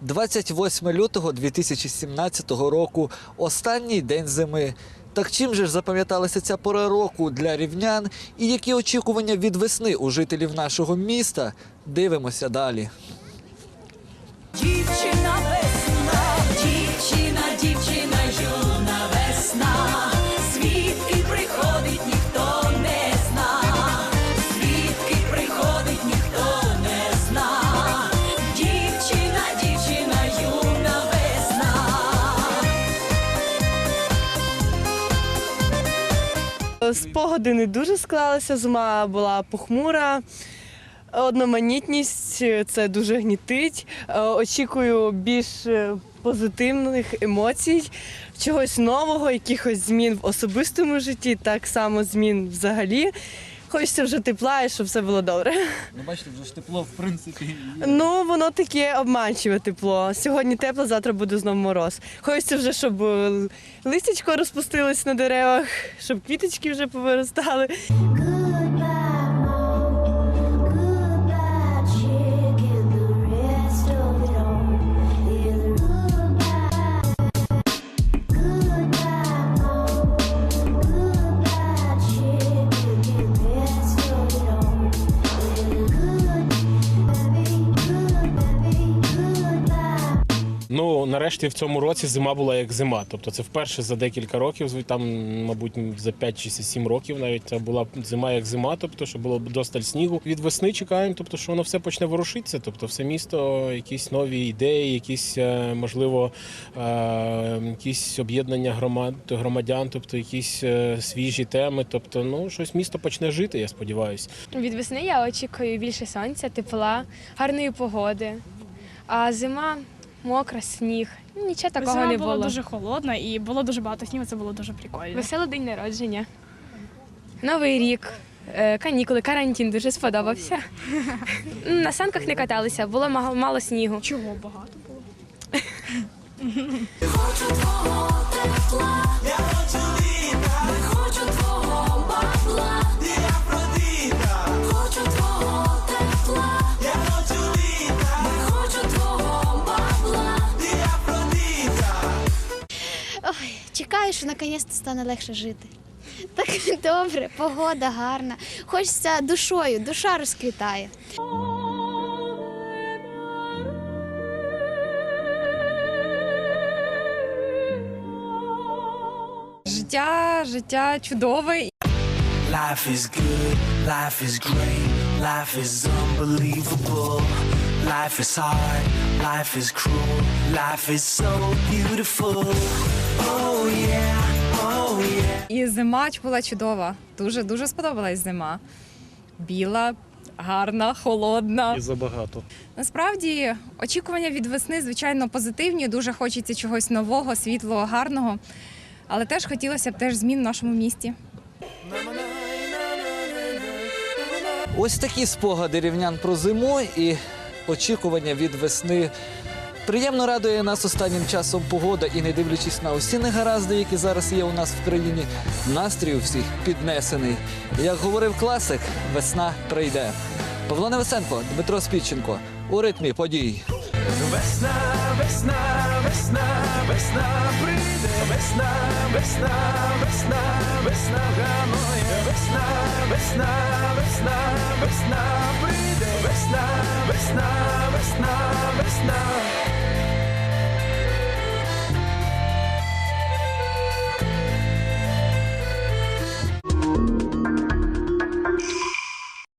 28 лютого 2017 року, останній день зими. Так чим же ж запам'яталася ця пора року для рівнян і які очікування від весни у жителів нашого міста? Дивимося далі. Дівчина весна, дівчина, Спогади не дуже склалися. Зима була похмура. Одноманітність це дуже гнітить. Е, Очікую більш е, позитивних емоцій, чогось нового, якихось змін в особистому житті, так само змін взагалі. Хочеться вже тепла і щоб все було добре. Ну, бачите, вже ж тепло, в принципі. Ну, воно таке обманчиве тепло. Сьогодні тепло, завтра буде знову мороз. Хочеться вже, щоб е, листячко розпустилось на деревах, щоб квіточки вже повиростали. Нарешті в цьому році зима була як зима. Тобто це вперше за декілька років, там, мабуть, за 5 чи 7 років навіть це була зима як зима, тобто, що було досталь снігу. Від весни чекаємо, тобто, що воно все почне ворушитися. Тобто, все місто, якісь нові ідеї, якісь, е, можливо, е, якісь об'єднання громад, громадян, тобто якісь е, свіжі теми. Тобто, ну, щось місто почне жити, я сподіваюся. Від весни я очікую більше сонця, тепла, гарної погоди. А зима мокра, сніг. Ну, Нічого такого Зима не було. було. дуже холодна і було дуже багато снігу, це було дуже прикольно. Веселий день народження. Новий рік, е, канікули, карантин дуже сподобався. На санках не каталися, було мало, мало снігу. Чого багато було? Хочу твого тепла, чекаю, що наконець стане легше жити. Так добре, погода гарна. Хочеться душою, душа розквітає. Життя, життя чудове. Life is good, life is great, life is unbelievable. Life is hard, life is cruel, life is so beautiful. Oh. І зима була чудова. Дуже дуже сподобалась зима. Біла, гарна, холодна. І забагато. Насправді очікування від весни, звичайно, позитивні. Дуже хочеться чогось нового, світлого, гарного. Але теж хотілося б теж змін в нашому місті. Ось такі спогади рівнян про зиму і очікування від весни. Приємно радує нас останнім часом погода і не дивлячись на усі негаразди, які зараз є у нас в країні, настрій у всіх піднесений. Як говорив класик, весна прийде. Павло Невесенко, Дмитро Спідченко у ритмі подій. Весна, весна, весна, весна прийде, весна, весна, весна, весна гамує, весна, весна, весна, весна прийде, весна, весна, весна, весна.